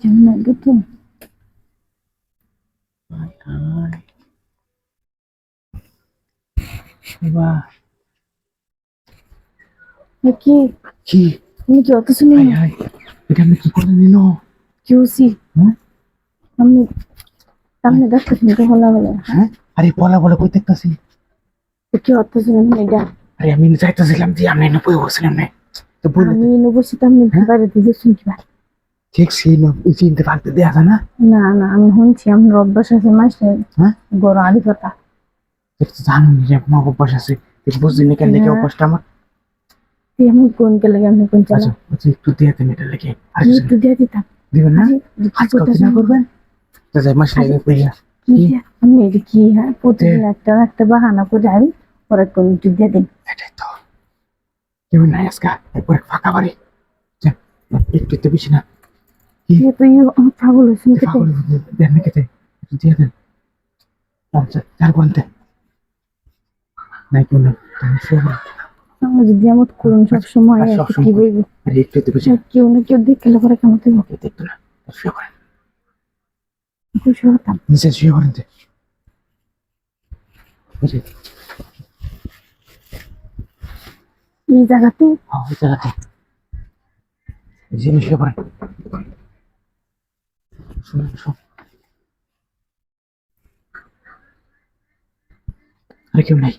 কেমন লাগবে তো কি কি তুমি কি অত শুনি এটা আমি কি করে নিল কি হয়েছি হ্যাঁ আমি সামনে দেখতেছি তো হলা বলে হ্যাঁ আরে বলা বলা কই দেখতাছি কি অত শুনি এটা আরে আমি চাইতেছিলাম যে আমি না বই বসছিলাম না তো বলে আমি নবসি তো আমি বাইরে দিয়ে শুনছি ভাই ঠিক সেই ওই চিনতে পারতে দেয়া যায় না? না না আমি শুনছি আমার অভ্যাস আছে মাসে হ্যাঁ? গরম আলি কথা তুই তো জানো যে আমার অভ্যাস আছে তুই বুঝলি না কেন লেগে না। অভ্যাসটা আমার? তুই আমি কোন কে লাগে আমি কোন চালা আচ্ছা আচ্ছা একটু দিয়ে দেন এটা লেগে। আমি কিছু একটু দিয়ে দিতাম। দিবেন না? আরে, কি আজকাল করতেছ? না করবেন? তো যাই মাস লেগে কইয়া? আমি এটা কি হ্যাঁ প্রতিদিন একটা একটা বাহানা করে আমি পরে কোন একটু দিয়ে দিন। এটাই তো। কেউ নাই আজকা একবার ফাঁকা বাড়ি। একটু তো বেশি না। কি? তুই তুই আমার পাগল হয়েছিস তুই পাগল দেন না খেতে দিয়ে দেন। আচ্ছা চার ঘণ্টা নাই কোন আমার যদি আমার করুন সব সময় কি বলব? আরে একটু তো বেশি কেউ না কেউ দেখলে পরে কেমন তুই কেউ দেখতো না। শুয়ে করেন খুশি হতাম নিচে শুয়ে করেন যে এই জায়গাতে? হ্যাঁ জায়গাতে। জিনিস শুয়ে আরে কেউ নাই।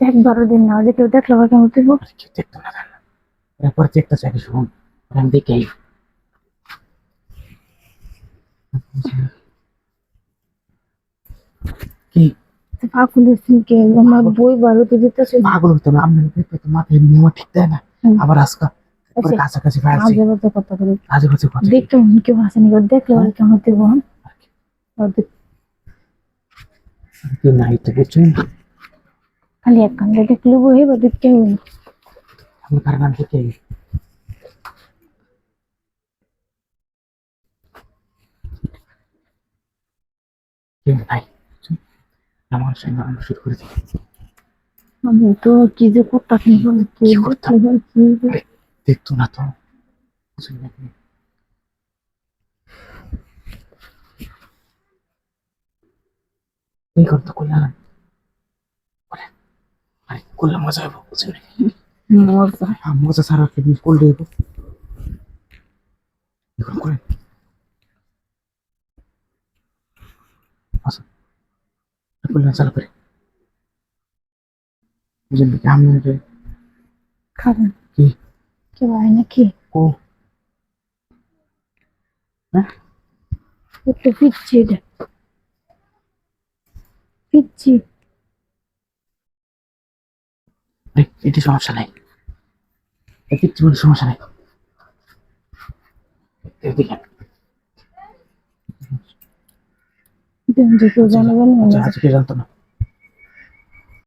দেখ বারো দিন না যে কেউ দেখলে পরে কেমন তুই কেউ দেখতো না জান এরপর দেখতে চাই শুনুন। আমি দেখে কি? পাগল হয়েছিস কে আমার বই বারো তো দিতেছে। পাগল হতো না তো মাথায় নিয়ম ঠিক দেয় না। আবার আজকা আচ্ছা। কাছাকাছি পাইছি আজে বাজে কথা বলে। আজে কথা দেখতে মন কেউ দেখলে কেমন তুই বল? নাই তো বুঝছেন? খালি এক কান্দে দেখলে বই বা দেখ কেউ আমি কার আমার সঙ্গে শুরু আমি তো কি যে করতাম কি করতাম? কি দেখতো না তো। বুঝলেন না আপনি? এই করতে আরে করলে মজা হবে বুঝলেন নাকি? মজা। হ্যাঁ, মজা ছাড়া জিনিস করলে দেবো এখন করেন। আসুন। করলেন চালু করে। বুঝলেন নাকি? আমি খাবেন। কি? কেউ আয় নাকি? হ্যাঁ একটু ফিরছি এটা। এটি সমস্যা নাই। এটি কোনো সমস্যা নাই। এদিকে কেউ জানাবেন আচ্ছা জানতো না?